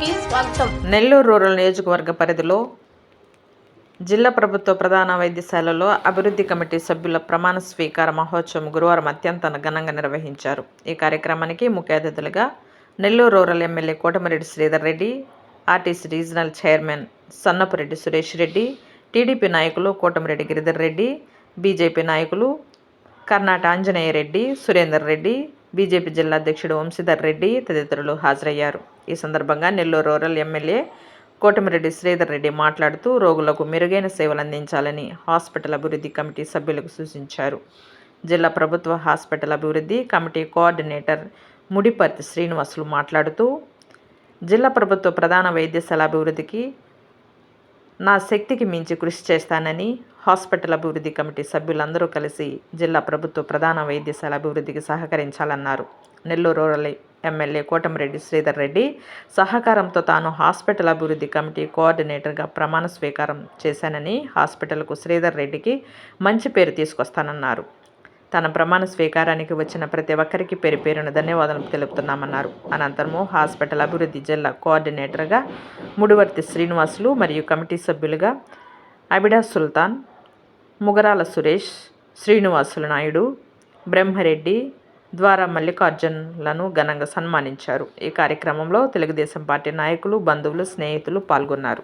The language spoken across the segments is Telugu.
కి స్వాగతం. నెల్లూరు రూరల్ నియోజకవర్గ పరిధిలో జిల్లా ప్రభుత్వ ప్రధాన వైద్యశాలలో అభివృద్ధి కమిటీ సభ్యుల ప్రమాణ స్వీకార మహోత్సవం గురువారం అత్యంత ఘనంగా నిర్వహించారు. ఈ కార్యక్రమానికి ముఖ్య అతిథులుగా Nellore rural MLA Kotamreddy Sridhar Reddy RTC regional chairman Sannapureddy Suresh Reddy TDP నాయకులు కోటమిరెడ్డి గిరిధర్ రెడ్డి బీజేపీ నాయకులు కర్ణాట ఆంజనేయ రెడ్డి సురేందర్ రెడ్డి బీజేపీ జిల్లాధ్యక్షుడు వంశీధర్ రెడ్డి తదితరులు హాజరయ్యారు. ఈ సందర్భంగా నెల్లూరు రూరల్ ఎమ్మెల్యే కోటమిరెడ్డి శ్రీధర్ రెడ్డి మాట్లాడుతూ రోగులకు మెరుగైన సేవలు అందించాలని హాస్పిటల్ అభివృద్ధి కమిటీ సభ్యులకు సూచించారు. జిల్లా ప్రభుత్వ హాస్పిటల్ అభివృద్ధి కమిటీ కోఆర్డినేటర్ ముడిపర్తి శ్రీనివాసులు మాట్లాడుతూ జిల్లా ప్రభుత్వ ప్రధాన వైద్యశాల అభివృద్ధికి నా శక్తికి మించి కృషి చేస్తానని హాస్పిటల్ అభివృద్ధి కమిటీ సభ్యులందరూ కలిసి జిల్లా ప్రభుత్వ ప్రధాన వైద్యశాల అభివృద్ధికి సహకరించాలన్నారు. నెల్లూరు రూరల్ ఎమ్మెల్యే కోటమిరెడ్డి శ్రీధర్ రెడ్డి సహకారంతో తాను హాస్పిటల్ అభివృద్ధి కమిటీ కోఆర్డినేటర్గా ప్రమాణ స్వీకారం చేశానని హాస్పిటల్కు శ్రీధర్ రెడ్డికి మంచి పేరు తీసుకొస్తానన్నారు. తన ప్రమాణ స్వీకారానికి వచ్చిన ప్రతి ఒక్కరికి పేరు పేరున ధన్యవాదాలు తెలుపుతున్నామన్నారు. అనంతరము హాస్పిటల్ అభివృద్ధి జిల్లా కోఆర్డినేటర్గా ముడివర్తి శ్రీనివాసులు మరియు కమిటీ సభ్యులుగా అబిడా సుల్తాన్ ముగరాల సురేష్ శ్రీనివాసులు నాయుడు బ్రహ్మరెడ్డి ద్వారా మల్లికార్జున్లను ఘనంగా సన్మానించారు. ఈ కార్యక్రమంలో తెలుగుదేశం పార్టీ నాయకులు బంధువులు స్నేహితులు పాల్గొన్నారు.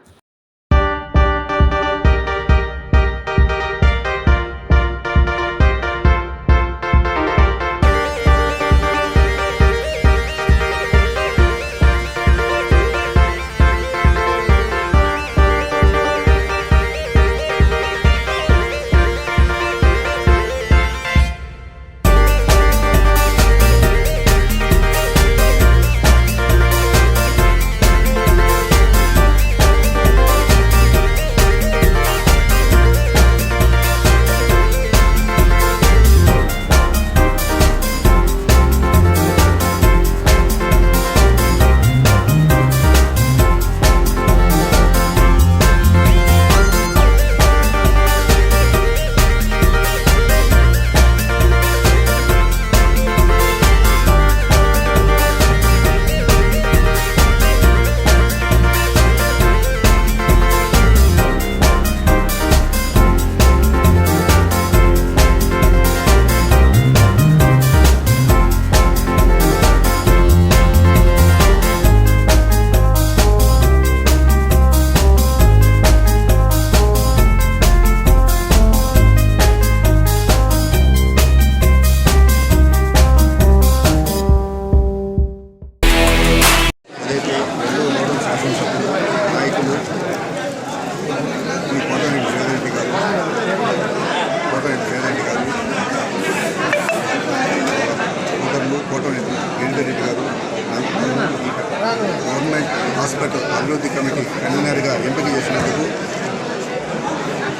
అభివృద్ధి కమిటీ కన్వీనర్గా ఎంపిక చేసినందుకు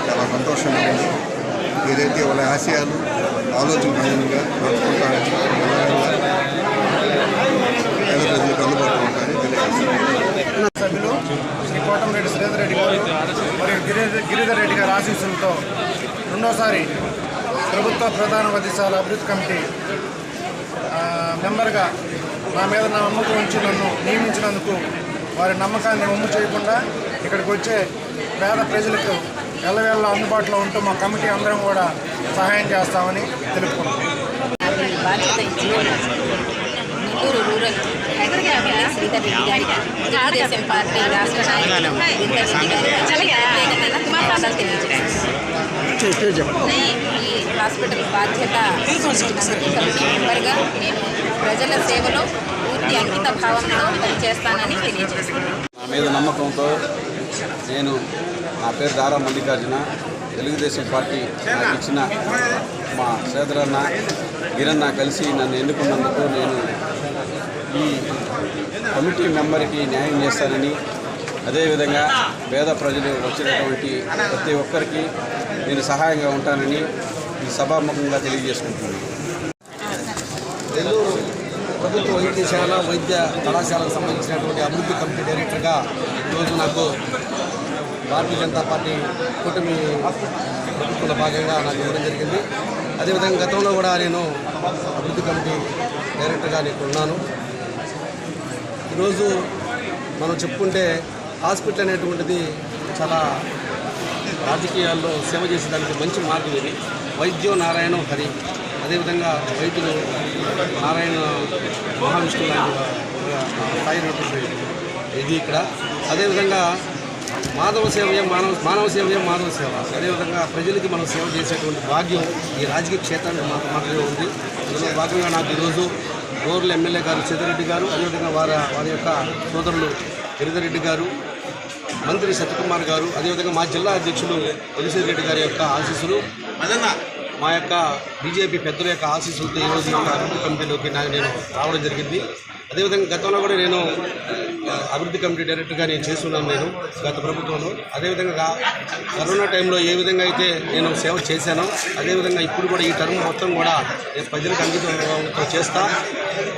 చాలా సంతోషంగా ఉంది. ఏదైతే వాళ్ళ ఆశయాలు ఆలోచన అనుగుణంగా పేద ప్రజలకు అందుబాటులో ఉంటాయని తెలియజేస్తున్నారు సభ్యులు శ్రీ కోటంరెడ్డి రెడ్డి గారు మరియు గిరిధర్ గిరిధర్ రెడ్డి గారి ఆశీస్సులతో రెండోసారి ప్రభుత్వ ప్రధాన వైద్యశాల అభివృద్ధి కమిటీ మెంబర్గా నా మీద నా నమ్మకం ఉంచి నన్ను నియమించినందుకు వారి నమ్మకాన్ని ఒమ్ము చేయకుండా ఇక్కడికి వచ్చే పేద ప్రజలకు ఎల్లవేళ అందుబాటులో ఉంటూ మా కమిటీ అందరం కూడా సహాయం చేస్తామని తెలుపుకున్నాం ఈ రూరల్ శ్రీధర్ రెడ్డి తెలుగుదేశం పార్టీ రాష్ట్ర నాయకులు హాస్పిటల్ బాధ్యత మెంబర్గా నేను ప్రజల సేవలో పూర్తి అంకిత భావంతో పనిచేస్తానని తెలియజేస్తున్నాను నా మీద నమ్మకంతో నేను నా పేరు దారా మల్లికార్జున. తెలుగుదేశం పార్టీ నాకు ఇచ్చిన మా సేదరన్న గిరన్న కలిసి నన్ను ఎన్నుకున్నందుకు నేను ఈ కమిటీ మెంబర్కి న్యాయం చేస్తానని అదేవిధంగా పేద ప్రజలు వచ్చినటువంటి ప్రతి ఒక్కరికి నేను సహాయంగా ఉంటానని ఈ సభాముఖంగా తెలియజేసుకుంటున్నాను. ప్రభుత్వ వైద్యశాల వైద్య కళాశాలకు సంబంధించినటువంటి అభివృద్ధి కమిటీ డైరెక్టర్గా ఈరోజు నాకు భారతీయ జనతా పార్టీ కూటమి ప్రభుత్వంలో భాగంగా నాకు ఇవ్వడం జరిగింది. అదేవిధంగా గతంలో కూడా నేను అభివృద్ధి కమిటీ డైరెక్టర్గా నేను ఉన్నాను. ఈరోజు మనం చెప్పుకుంటే హాస్పిటల్ అనేటువంటిది చాలా రాజకీయాల్లో సేవ చేసేదానికి మంచి మార్గం ఇది. వైద్యో నారాయణ హరి. అదేవిధంగా వైద్యులు నారాయణ మహావిష్ణువు లాంటి స్థాయి ఉన్నటువంటి ఇది ఇక్కడ? అదేవిధంగా మాధవ సేవయం మానవ మానవ సేవయం మాధవ సేవ. అదేవిధంగా ప్రజలకి మనం సేవ చేసేటువంటి భాగ్యం ఈ రాజకీయ క్షేత్రానికి మాత్రం మాత్రమే ఉంది. అందులో భాగంగా నాకు ఈరోజు గోర్ల ఎమ్మెల్యే గారు చిత్రరెడ్డి గారు అదేవిధంగా వారి వారి యొక్క సోదరులు గిరిధరెడ్డి గారు మంత్రి సత్యకుమార్ గారు అదేవిధంగా మా జిల్లా అధ్యక్షులు ఎలిసేది రెడ్డి గారి యొక్క ఆశీస్సులు మా యొక్క బీజేపీ పెద్దల యొక్క ఆశీస్సులతో ఈరోజు యొక్క అభివృద్ధి కమిటీలోకి నాకు నేను రావడం జరిగింది. అదేవిధంగా గతంలో కూడా నేను అభివృద్ధి కమిటీ డైరెక్టర్గా నేను చేస్తున్నాను నేను గత ప్రభుత్వంలో. అదేవిధంగా కరోనా టైంలో ఏ విధంగా అయితే నేను సేవ చేశానో అదేవిధంగా ఇప్పుడు కూడా ఈ టర్మ్ మొత్తం కూడా నేను ప్రజలకు అంకితం చేస్తా.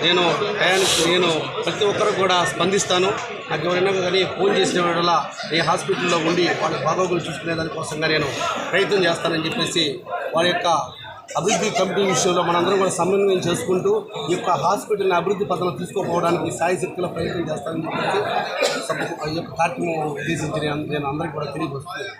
నేను టయానికి నేను ప్రతి ఒక్కరు కూడా స్పందిస్తాను. నాకు ఎవరైనా కానీ ఫోన్ చేసిన వల్ల ఈ హాస్పిటల్లో ఉండి వాళ్ళ బాగోగులు చూసుకునే దానికోసంగా నేను ప్రయత్నం చేస్తానని చెప్పేసి వారి యొక్క అభివృద్ధి కమిటీ విషయంలో మనందరం కూడా సమన్వయం చేసుకుంటూ ఈ యొక్క హాస్పిటల్ని అభివృద్ధి పథంలో తీసుకోపోవడానికి సాయి శక్తిలో ప్రయత్నం చేస్తానని చెప్పేసి ఈ యొక్క కార్యక్రమం ఉద్దేశించి నేను నేను అందరికీ కూడా తెలియపరుస్తున్నాను.